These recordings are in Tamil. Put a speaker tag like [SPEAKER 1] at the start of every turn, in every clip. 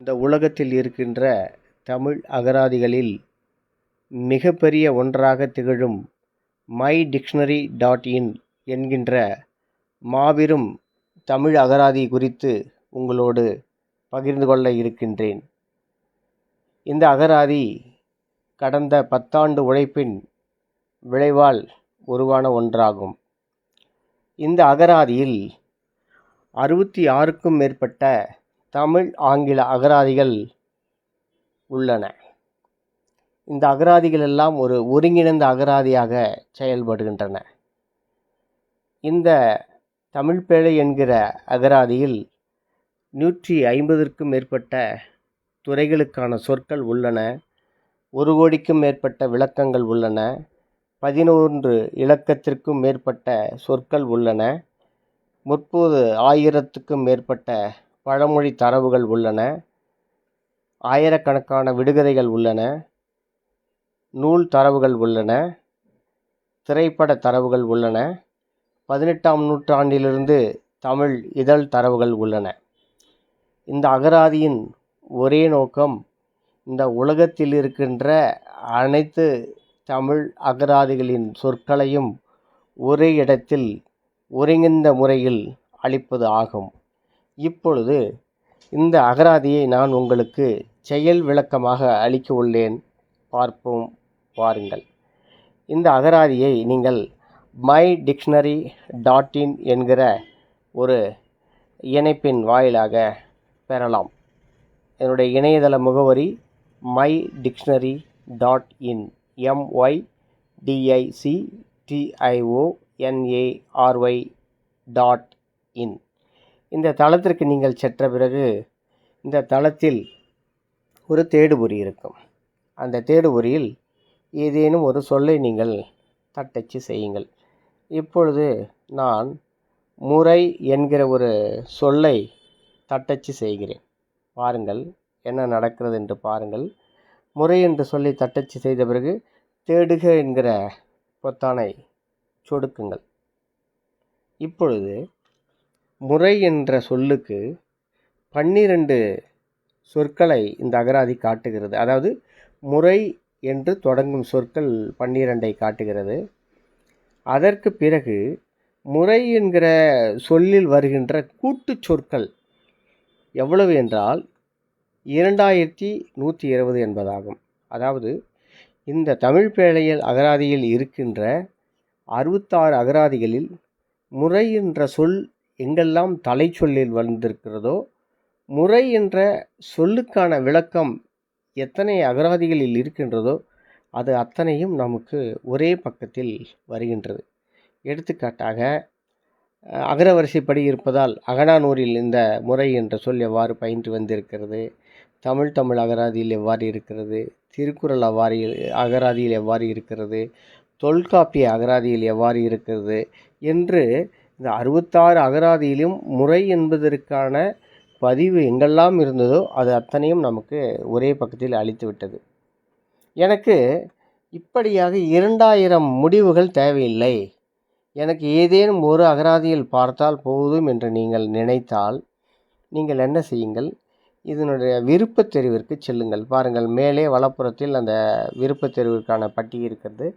[SPEAKER 1] இந்த உலகத்தில் இருக்கின்ற தமிழ் அகராதிகளில் மிகப்பெரிய ஒன்றாக திகழும் மை டிக்ஷனரி டாட் இன் என்கின்ற மாபெரும் தமிழ் அகராதி குறித்து உங்களோடு பகிர்ந்து கொள்ள இருக்கின்றேன். இந்த அகராதி கடந்த பத்தாண்டு உழைப்பின் விளைவால் உருவான ஒன்றாகும். இந்த அகராதியில் அறுபத்தி ஆறுக்கும் மேற்பட்ட தமிழ் ஆங்கில அகராதிகள் உள்ளன. இந்த அகராதிகள் எல்லாம் ஒரு ஒருங்கிணைந்த அகராதியாக செயல்படுகின்றன. இந்த தமிழ் பேழை என்கிற அகராதியில் நூற்றி ஐம்பதற்கும் மேற்பட்ட துறைகளுக்கான சொற்கள் உள்ளன. ஒரு கோடிக்கும் மேற்பட்ட விளக்கங்கள் உள்ளன. பதினொன்று இலக்கத்திற்கும் மேற்பட்ட சொற்கள் உள்ளன. முப்பது ஆயிரத்துக்கும் மேற்பட்ட பழமொழி தரவுகள் உள்ளன. ஆயிரக்கணக்கான விடுகதைகள் உள்ளன. நூல் தரவுகள் உள்ளன. திரைப்பட தரவுகள் உள்ளன. பதினெட்டாம் நூற்றாண்டிலிருந்து தமிழ் இதழ் தரவுகள் உள்ளன. இந்த அகராதியின் ஒரே நோக்கம் இந்த உலகத்தில் இருக்கின்ற அனைத்து தமிழ் அகராதிகளின் சொற்களையும் ஒரே இடத்தில் ஒருங்கிணைந்த முறையில் அளிப்பது ஆகும். இப்பொழுது இந்த அகராதியை நான் உங்களுக்கு செயல் விளக்கமாக அளிக்க உள்ளேன் பார்ப்போம் பாருங்கள். இந்த அகராதியை நீங்கள் மை டிக்ஷனரி டாட் இன் என்கிற ஒரு இணைப்பின் வாயிலாக பெறலாம். என்னுடைய இணையதள முகவரி my dictionary dot in M Y D I C D I O N A R Y dot in. இந்த தளத்திற்கு நீங்கள் சென்ற பிறகு இந்த தளத்தில் ஒரு தேடுபொறி இருக்கும். அந்த தேடுபொறியில் ஏதேனும் ஒரு சொல்லை நீங்கள் தட்டச்சு செய்யுங்கள். இப்பொழுது நான் முறை என்கிற ஒரு சொல்லை தட்டச்சு செய்கிறேன். பாருங்கள் என்ன நடக்கிறது என்று பாருங்கள். முறை என்று சொல்லி தட்டச்சு செய்த பிறகு தேடுக என்கிற பொத்தானை சொடுக்குங்கள். இப்பொழுது முறை என்ற சொல்லுக்கு பன்னிரண்டு சொற்களை இந்த அகராதி காட்டுகிறது. அதாவது முறை என்று தொடங்கும் சொற்கள் பன்னிரண்டை காட்டுகிறது. அதற்கு பிறகு முறை என்கிற சொல்லில் வருகின்ற கூட்டு சொற்கள் எவ்வளவு என்றால் இரண்டாயிரத்தி நூற்றி இருபது என்பதாகும். அதாவது இந்த தமிழ் பேழையல் அகராதியில் இருக்கின்ற அறுபத்தாறு அகராதிகளில் முறை என்ற சொல் எங்கெல்லாம் தலை சொல்லில் வந்திருக்கிறதோ முறை என்ற சொல்லுக்கான விளக்கம் எத்தனை அகராதிகளில் இருக்கின்றதோ அது அத்தனையும் நமக்கு ஒரே பக்கத்தில் வருகின்றது. எடுத்துக்காட்டாக அகரவரிசைப்படி இருப்பதால் அகனானூரில் இந்த முறை என்ற சொல் எவ்வாறு பயின்று வந்திருக்கிறது தமிழ் தமிழ் அகராதியில் எவ்வாறு இருக்கிறது திருக்குறள் அவ்வாறு அகராதியில் எவ்வாறு இருக்கிறது தொல்காப்பிய அகராதியில் எவ்வாறு இருக்கிறது என்று இந்த அறுபத்தாறு அகராதியிலும் முறை என்பதற்கான பதிவு எங்கெல்லாம் இருந்ததோ அது அத்தனையும் நமக்கு ஒரே பக்கத்தில் அளித்து விட்டது. எனக்கு இப்படியாக இரண்டாயிரம் முடிவுகள் தேவையில்லை. எனக்கு ஏதேனும் ஒரு அகராதியில் பார்த்தால் போதும் என்று நீங்கள் நினைத்தால் நீங்கள் என்ன செய்யுங்கள்? இதனுடைய விருப்பத் தெரிவிற்கு செல்லுங்கள். பாருங்கள் மேலே வலப்புறத்தில் அந்த விருப்பத் தெரிவிற்கான பட்டி இருக்கிறது.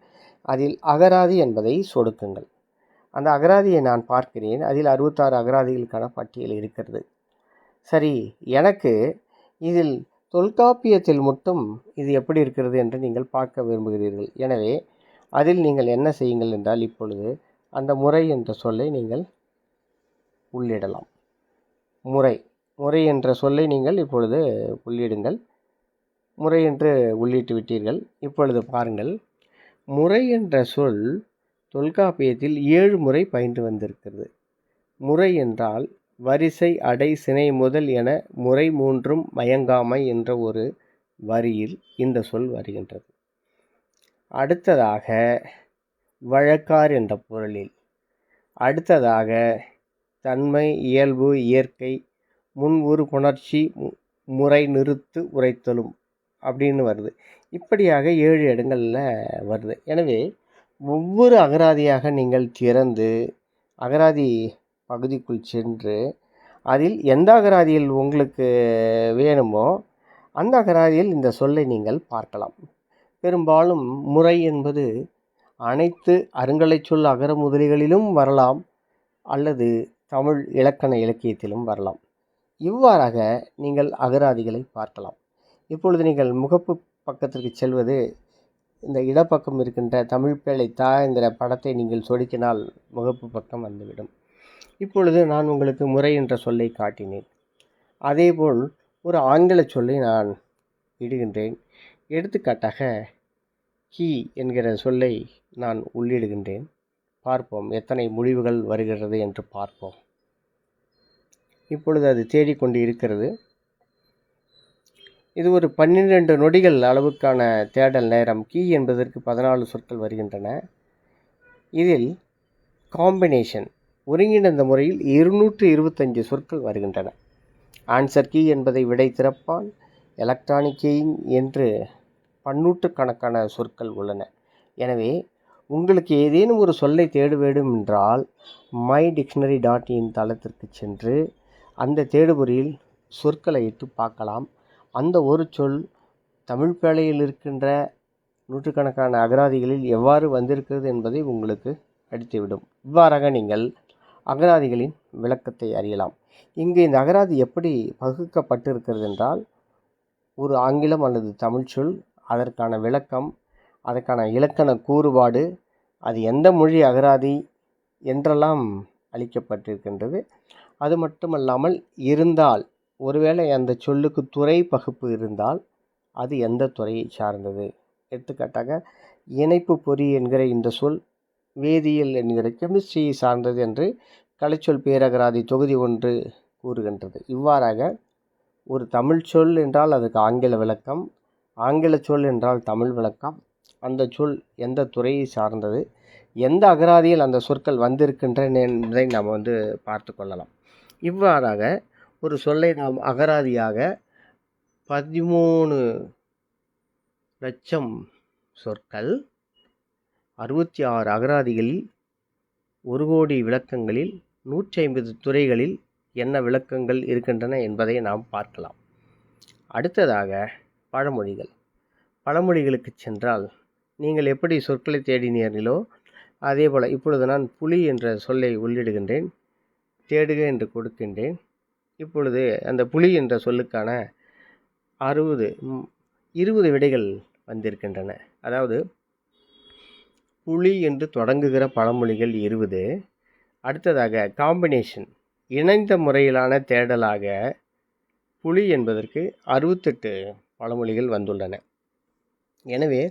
[SPEAKER 1] அதில் அகராதி என்பதை சொடுக்குங்கள். அந்த அகராதியை நான் பார்க்கிறேன். அதில் அறுபத்தாறு அகராதிகளுக்கான பட்டியல் இருக்கிறது. சரி எனக்கு இதில் தொல்காப்பியத்தில் மட்டும் இது எப்படி இருக்கிறது என்று நீங்கள் பார்க்க விரும்புகிறீர்கள். எனவே அதில் நீங்கள் என்ன செய்யுங்கள் என்றால் இப்பொழுது அந்த முறை என்ற சொல்லை நீங்கள் உள்ளிடலாம். முறை. முறை என்ற சொல்லை நீங்கள் இப்பொழுது உள்ளிடுங்கள். முறை என்று உள்ளிட்டு விட்டீர்கள். இப்பொழுது பாருங்கள். முறை என்ற சொல் தொல்காப்பியத்தில் ஏழு முறை பயின்று வந்திருக்கிறது. முறை என்றால் வரிசை அடை சினை முதல் என முறை மூன்றும் மயங்காமை என்ற ஒரு வரியில் இந்த சொல் வருகின்றது. அடுத்ததாக வழக்கார் என்ற பொருளில். அடுத்ததாக தன்மை இயல்பு இயற்கை முன் ஒரு புணர்ச்சி முறை நிறுத்து உரைத்தலும் அப்படின்னு வருது. இப்படியாக ஏழு இடங்களில் வருது. எனவே ஒவ்வொரு அகராதியாக நீங்கள் திறந்து அகராதி பகுதிக்குள் சென்று அதில் எந்த அகராதியில் உங்களுக்கு வேணுமோ அந்த அகராதியில் இந்த சொல்லை நீங்கள் பார்க்கலாம். பெரும்பாலும் முறை என்பது அனைத்து அருங்கலைச் சொல் அகர முதலிகளிலும் வரலாம் அல்லது தமிழ் இலக்கண இலக்கியத்திலும் வரலாம். இவ்வாறாக நீங்கள் அகராதிகளை பார்க்கலாம். இப்பொழுது நீங்கள் முகப்பு பக்கத்திற்கு செல்வது இந்த இடப்பக்கம் இருக்கின்ற தமிழ் பேழை தா என்கிற படத்தை நீங்கள் சொடுக்கினால் முகப்பு பக்கம் வந்துவிடும். இப்பொழுது நான் உங்களுக்கு முறை என்ற சொல்லை காட்டினேன். அதேபோல் ஒரு ஆங்கில சொல்லை நான் இடுகின்றேன். எடுத்துக்காட்டாக ஹீ என்கிற சொல்லை நான் உள்ளிடுகின்றேன். பார்ப்போம் எத்தனை முடிவுகள் வருகிறது என்று பார்ப்போம். இப்பொழுது அது தேடிக்கொண்டு இருக்கிறது. இது ஒரு பன்னிரெண்டு நொடிகள் அளவுக்கான தேடல் நேரம். கீ என்பதற்கு பதினாலு சொற்கள் வருகின்றன. இதில் காம்பினேஷன் ஒருங்கிணைந்த முறையில் இருநூற்று இருபத்தஞ்சு சொற்கள் வருகின்றன. ஆன்சர் கீ என்பதை விடை திறப்பான் எலக்ட்ரானிக் கீயிங் என்று பன்னூற்றுக்கணக்கான சொற்கள் உள்ளன. எனவே உங்களுக்கு ஏதேனும் ஒரு சொல்லை தேட வேண்டும் என்றால் மை டிக்ஷனரி டாட் இன் தளத்திற்கு சென்று அந்த தேடுபொறியில் சொற்களை இட்டு பார்க்கலாம். அந்த ஒரு சொல் தமிழ் பேழையில் இருக்கின்ற நூற்றுக்கணக்கான அகராதிகளில் எவ்வாறு வந்திருக்கிறது என்பதை உங்களுக்கு அடித்துவிடும். இவ்வாறாக நீங்கள் அகராதிகளின் விளக்கத்தை அறியலாம். இங்கு இந்த அகராதி எப்படி பகுக்கப்பட்டிருக்கிறது என்றால் ஒரு ஆங்கிலம் அல்லது தமிழ் சொல் அதற்கான விளக்கம் அதற்கான இலக்கண கூறுபாடு அது எந்த மொழி அகராதி என்றெல்லாம் அளிக்கப்பட்டிருக்கின்றது. அது மட்டுமல்லாமல் இருந்தால் ஒருவேளை அந்த சொல்லுக்கு துறை பகுப்பு இருந்தால் அது எந்த துறையை சார்ந்தது? எடுத்துக்காட்டாக இணைப்பு பொறி என்கிற இந்த சொல் வேதியியல் என்கிற கெமிஸ்ட்ரியை சார்ந்தது என்று கலைச்சொல் பேரகராதி தொகுதி ஒன்று கூறுகின்றது. இவ்வாறாக ஒரு தமிழ் சொல் என்றால் அதுக்கு ஆங்கில விளக்கம் ஆங்கில சொல் என்றால் தமிழ் விளக்கம். அந்த சொல் எந்த துறையை சார்ந்தது? எந்த அகராதியில் அந்த சொற்கள் வந்திருக்கின்றன என்பதை நாம் வந்து பார்த்து கொள்ளலாம். இவ்வாறாக ஒரு சொல்லை நாம் அகராதியாக பதிமூணு லட்சம் சொற்கள் அறுபத்தி ஆறு அகராதிகளில் ஒரு கோடி விளக்கங்களில் நூற்றி ஐம்பது துறைகளில் என்ன விளக்கங்கள் இருக்கின்றன என்பதை நாம் பார்க்கலாம். அடுத்ததாக பழமொழிகள். பழமொழிகளுக்கு சென்றால் நீங்கள் எப்படி சொற்களை தேடினீர்களோ அதே போல் இப்பொழுது நான் புலி என்ற சொல்லை உள்ளிடுகின்றேன் தேடுக என்று கொடுக்கின்றேன். இப்பொழுது அந்த புலி என்ற சொல்லுக்கான அறுபது இருபது விடைகள் வந்திருக்கின்றன. அதாவது புலி என்று தொடங்குகிற பழமொழிகள் இருபது அடுத்ததாக காம்பினேஷன் இணைந்த முறையிலான தேடலாக புலி என்பதற்கு அறுபத்தெட்டு பழமொழிகள் வந்துள்ளன. எனவே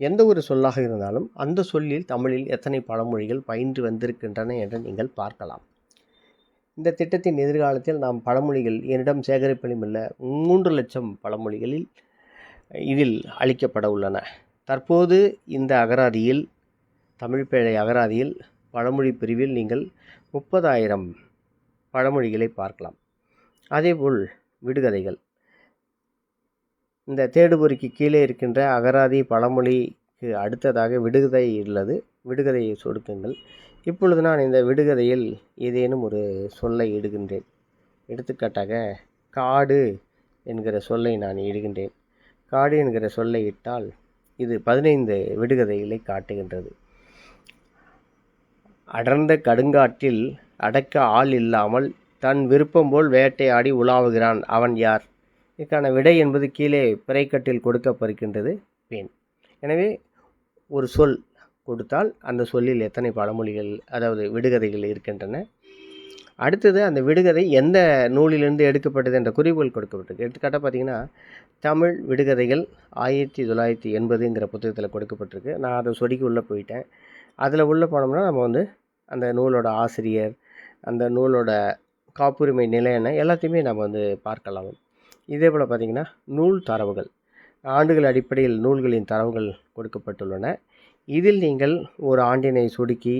[SPEAKER 1] எந்த ஒரு சொல்லாக இருந்தாலும் அந்த சொல்லில் தமிழில் எத்தனை பழமொழிகள் பயின்று வந்திருக்கின்றன என்று நீங்கள் பார்க்கலாம். இந்த திட்டத்தின் எதிர்காலத்தில் நாம் பழமொழிகள் என்னிடம் சேகரிப்பிலும் இல்லை மூன்று லட்சம் பழமொழிகளில் இதில் அளிக்கப்பட உள்ளன. தற்போது இந்த அகராதியில் தமிழ் பேழை அகராதியில் பழமொழி பிரிவில் நீங்கள் முப்பதாயிரம் பழமொழிகளை பார்க்கலாம். அதேபோல் விடுகதைகள். இந்த தேடுபொறிக்கு கீழே இருக்கின்ற அகராதி பழமொழிக்கு அடுத்ததாக விடுகதை உள்ளது. விடுகதையை சொடுக்குங்கள். இப்பொழுது நான் இந்த விடுகதையில் ஏதேனும் ஒரு சொல்லை இடுகின்றேன். எடுத்துக்காட்டாக காடு என்கிற சொல்லை நான் இடுகின்றேன். காடு என்கிற சொல்லை இட்டால் இது பதினைந்து விடுகதைகளை காட்டுகின்றது. அடர்ந்த கடுங்காட்டில் அடக்க ஆள் இல்லாமல் தன் விருப்பம் போல் வேட்டையாடி உலாவுகிறான். அவன் யார்? இதற்கான விடை என்பது கீழே பிறைக்கட்டில் கொடுக்கப்படுகின்றது பேன். எனவே ஒரு சொல் கொடுத்தால் அந்த சொல்லில் எத்தனை பழமொழிகள் அதாவது விடுகதைகள் இருக்கின்றன. அடுத்தது அந்த விடுகதை எந்த நூலிலிருந்து எடுக்கப்பட்டது என்ற குறிப்புகள் கொடுக்கப்பட்டிருக்கு. எடுத்துக்காட்டாக பார்த்தீங்கன்னா தமிழ் விடுகதைகள் ஆயிரத்தி தொள்ளாயிரத்தி எண்பதுங்கிற புத்தகத்தில் கொடுக்கப்பட்டிருக்கு. நான் அதை சொடிக்கு உள்ளே போயிட்டேன். அதில் உள்ளே போனோம்னா நம்ம வந்து அந்த நூலோட ஆசிரியர் அந்த நூலோட காப்புரிமை நிலை எல்லாத்தையுமே நம்ம வந்து பார்க்கலாம். இதே போல் பார்த்திங்கன்னா நூல் தரவுகள் ஆண்டுகள் அடிப்படையில் நூல்களின் தரவுகள் கொடுக்கப்பட்டுள்ளன. இதில் நீங்கள் ஒரு ஆண்டினை சொடுக்கி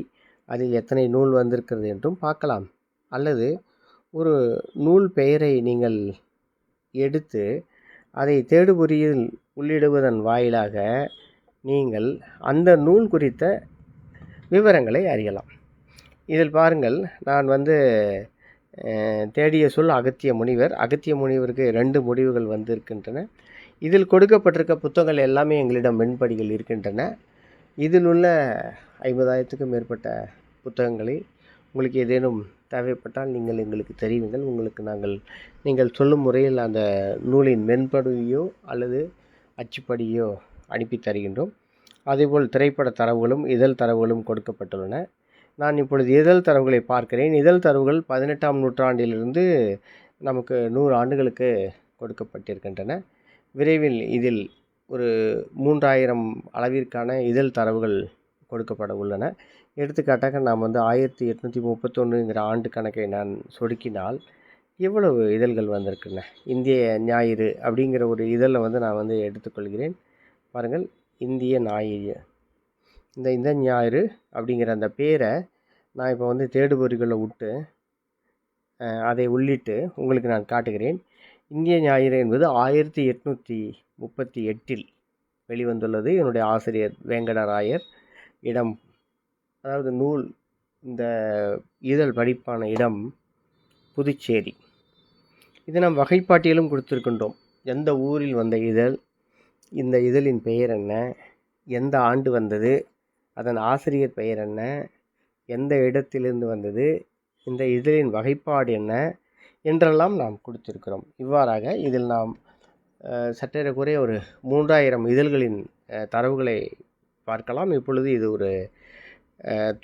[SPEAKER 1] அதில் எத்தனை நூல் வந்திருக்கிறது என்றும் பார்க்கலாம். அல்லது ஒரு நூல் பெயரை நீங்கள் எடுத்து அதை தேடுபொறியில் உள்ளிடுவதன் வாயிலாக நீங்கள் அந்த நூல் குறித்த விவரங்களை அறியலாம். இதில் பாருங்கள் நான் வந்து தேடிய சொல் அகத்திய முனிவர். அகத்திய முனிவருக்கு ரெண்டு முடிவுகள் வந்திருக்கின்றன. இதில் கொடுக்கப்பட்டிருக்க புத்தகங்கள் எல்லாமே எங்களிடம் மென்படிகள் இருக்கின்றன. இதில் உள்ள ஐம்பதாயிரத்துக்கும் மேற்பட்ட புத்தகங்களை உங்களுக்கு ஏதேனும் தேவைப்பட்டால் நீங்கள் எங்களுக்கு தெரிவிங்கள். உங்களுக்கு நாங்கள் நீங்கள் சொல்லும் முறையில் அந்த நூலின் மென்படியோ அல்லது அச்சுப்படியோ அனுப்பி தருகின்றோம். அதேபோல் திரைப்பட தரவுகளும் இதழ் தரவுகளும் கொடுக்கப்பட்டுள்ளன. நான் இப்பொழுது இதழ் தரவுகளை பார்க்கிறேன். இதழ் தரவுகள் பதினெட்டாம் நூற்றாண்டிலிருந்து நமக்கு நூறு ஆண்டுகளுக்கு கொடுக்கப்பட்டிருக்கின்றன. விரைவில் இதில் ஒரு மூன்றாயிரம் அளவிற்கான இதழ் தரவுகள் கொடுக்கப்பட உள்ளன. எடுத்துக்காட்டாக நாம் வந்து ஆயிரத்தி எட்நூற்றி முப்பத்தொன்றுங்கிற ஆண்டு கணக்கை நான் சொடுக்கினால் எவ்வளவு இதழ்கள் வந்திருக்குண்ணே இந்திய ஞாயிறு அப்படிங்கிற ஒரு இதழை வந்து நான் வந்து எடுத்துக்கொள்கிறேன். பாருங்கள் இந்திய ஞாயிறு. இந்த இந்த ஞாயிறு அப்படிங்கிற அந்த பேரை நான் இப்போ வந்து தேடுபொறிகளை விட்டு அதை உள்ளிட்டு உங்களுக்கு நான் காட்டுகிறேன். இந்திய ஞாயிறு என்பது ஆயிரத்தி எட்நூற்றி முப்பத்தி எட்டில் வெளிவந்துள்ளது. என்னுடைய ஆசிரியர் வேங்கடராயர் இடம் அதாவது நூல் இந்த இதழ் படிப்பான இடம் புதுச்சேரி. இது நாம் வகைப்பாட்டியலும் கொடுத்துருக்கின்றோம். எந்த ஊரில் வந்த இதழ் இந்த இதழின் பெயர் என்ன எந்த ஆண்டு வந்தது அதன் ஆசிரியர் பெயர் என்ன எந்த இடத்திலிருந்து வந்தது இந்த இதழின் வகைப்பாடு என்ன என்றெல்லாம் நாம் கொடுத்திருக்கிறோம். இவ்வாறாக இதில் நாம் சற்றேறக்குறைய ஒரு மூன்றாயிரம் இதழ்களின் தரவுகளை பார்க்கலாம். இப்பொழுது இது ஒரு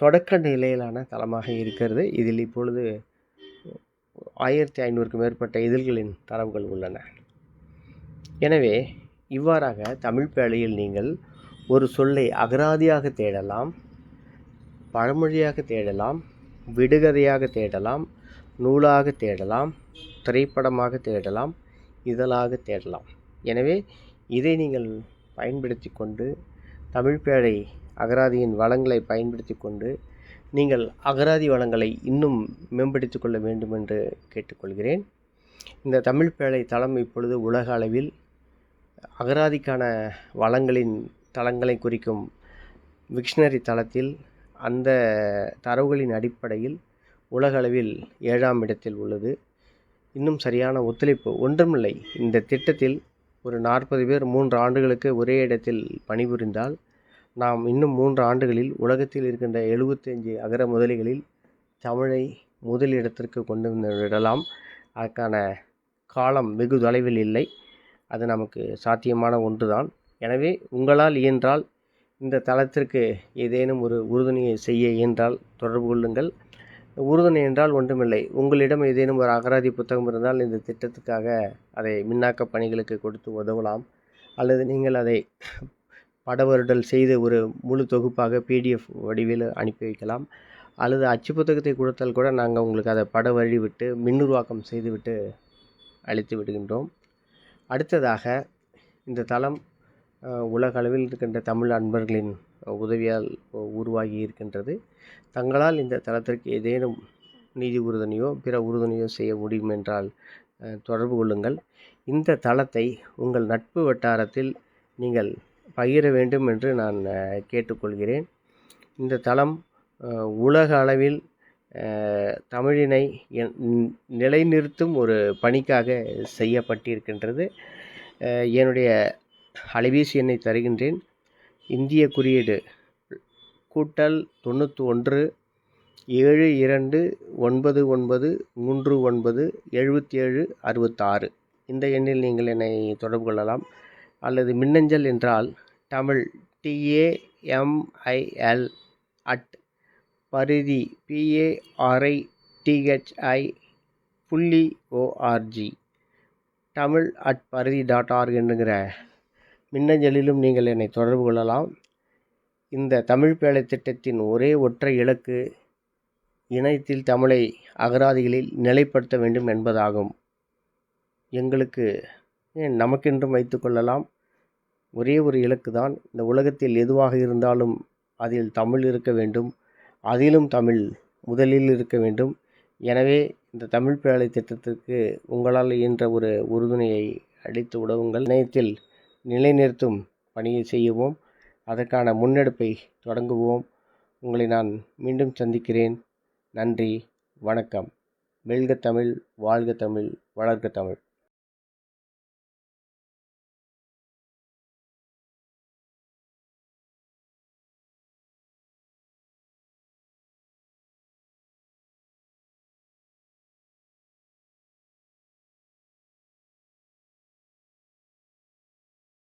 [SPEAKER 1] தொடக்க நிலையிலான தளமாக இருக்கிறது. இதில் இப்பொழுது ஆயிரத்தி ஐநூறுக்கும் மேற்பட்ட இதழ்களின் தரவுகள் உள்ளன. எனவே இவ்வாறாக தமிழ் பேழையில் நீங்கள் ஒரு சொல்லை அகராதியாக தேடலாம் பழமொழியாக தேடலாம் விடுகதையாக தேடலாம் நூலாக தேடலாம் திரைப்படமாக தேடலாம் இதழாக தேடலாம். எனவே இதை நீங்கள் பயன்படுத்தி கொண்டு தமிழ் பேழை அகராதியின் வளங்களை பயன்படுத்தி கொண்டு நீங்கள் அகராதி வளங்களை இன்னும் மேம்படுத்தி கொள்ள வேண்டும் என்று கேட்டுக்கொள்கிறேன். இந்த தமிழ் பேழை தளம் இப்பொழுது உலக அளவில் அகராதிக்கான வளங்களின் தளங்களை குறிக்கும் விக்ஷனரி தளத்தில் அந்த தரவுகளின் அடிப்படையில் உலகளவில் ஏழாம் இடத்தில் உள்ளது. இன்னும் சரியான ஒத்துழைப்பு ஒன்றுமில்லை. இந்த திட்டத்தில் ஒரு நாற்பது பேர் மூன்று ஆண்டுகளுக்கு ஒரே இடத்தில் பணிபுரிந்தால் நாம் இன்னும் மூன்று ஆண்டுகளில் உலகத்தில் இருக்கின்ற எழுபத்தஞ்சு அகர முதலிகளில் தமிழை முதலிடத்திற்கு கொண்டு வந்து விடலாம். அதற்கான காலம் வெகு தொலைவில் இல்லை. அது நமக்கு சாத்தியமான ஒன்றுதான். எனவே உங்களால் இயன்றால் இந்த தளத்திற்கு ஏதேனும் ஒரு உறுதுணையை செய்ய இயன்றால் தொடர்பு கொள்ளுங்கள். உறுதுணை என்றால் ஒன்றுமில்லை. உங்களிடம் ஏதேனும் ஒரு அகராதி புத்தகம் இருந்தால் இந்த திட்டத்துக்காக அதை மின்னாக்க பணிகளுக்கு கொடுத்து உதவலாம். அல்லது நீங்கள் அதை படவருடல் செய்து ஒரு முழு தொகுப்பாக பிடிஎஃப் வடிவில் அனுப்பி வைக்கலாம். அல்லது அச்சு புத்தகத்தை கொடுத்தால் கூட நாங்கள் உங்களுக்கு அதை பட வழி விட்டு மின்னுருவாக்கம் செய்துவிட்டு அளித்து விடுகின்றோம். அடுத்ததாக இந்த தளம் உலக அளவில் இருக்கின்ற தமிழ் அன்பர்களின் உதவியால் உருவாகி இருக்கின்றது. தங்களால் இந்த தளத்திற்கு ஏதேனும் நிதி உறுதுணையோ பிற உறுதுணையோ செய்ய முடியும் என்றால் தொடர்பு கொள்ளுங்கள். இந்த தளத்தை உங்கள் நட்பு வட்டாரத்தில் நீங்கள் பகிர வேண்டும் என்று நான் கேட்டுக்கொள்கிறேன். இந்த தளம் உலக அளவில் தமிழினை என்- நிலைநிறுத்தும் ஒரு பணிக்காக செய்யப்பட்டிருக்கின்றது. என்னுடைய அலைபேசி எண்ணை தருகின்றேன். இந்திய குறியீடு. கூட்டல் தொண்ணூற்றி ஒன்று ஏழு இரண்டு ஒன்பது ஒன்பது மூன்று ஒன்பது எழுபத்தி ஏழு அறுபத்தாறு இந்த எண்ணில் நீங்கள் என்னை தொடர்பு கொள்ளலாம். அல்லது மின்னஞ்சல் என்றால் Tamil T A M I L at Parithi P A R I D H I புள்ளி O R G Tamil at Parithi dot org என்கிற மின்னஞ்சலிலும் நீங்கள் என்னை தொடர்பு கொள்ளலாம். இந்த தமிழ் பேழை திட்டத்தின் ஒரே ஒற்றை இலக்கு இணையத்தில் தமிழை அகராதிகளில் நிலைப்படுத்த வேண்டும் என்பதாகும். எங்களுக்கு ஏன் நமக்கென்றும் வைத்துக்கொள்ளலாம் ஒரே ஒரு இலக்கு தான் இந்த உலகத்தில் எதுவாக இருந்தாலும் அதில் தமிழ் இருக்க வேண்டும். அதிலும் தமிழ் முதலில் இருக்க வேண்டும். எனவே இந்த தமிழ் பேழை திட்டத்திற்கு உங்களால் இயன்ற ஒரு உறுதுணையை அளித்து உதவுங்கள். இணையத்தில் நிலைநிறுத்தும் பணியை செய்யவும் அதற்கான முன்னெடுப்பை தொடங்குவோம். உங்களை நான் மீண்டும் சந்திக்கிறேன். நன்றி வணக்கம். வெல்க தமிழ் வாழ்க தமிழ் வளர்க தமிழ்.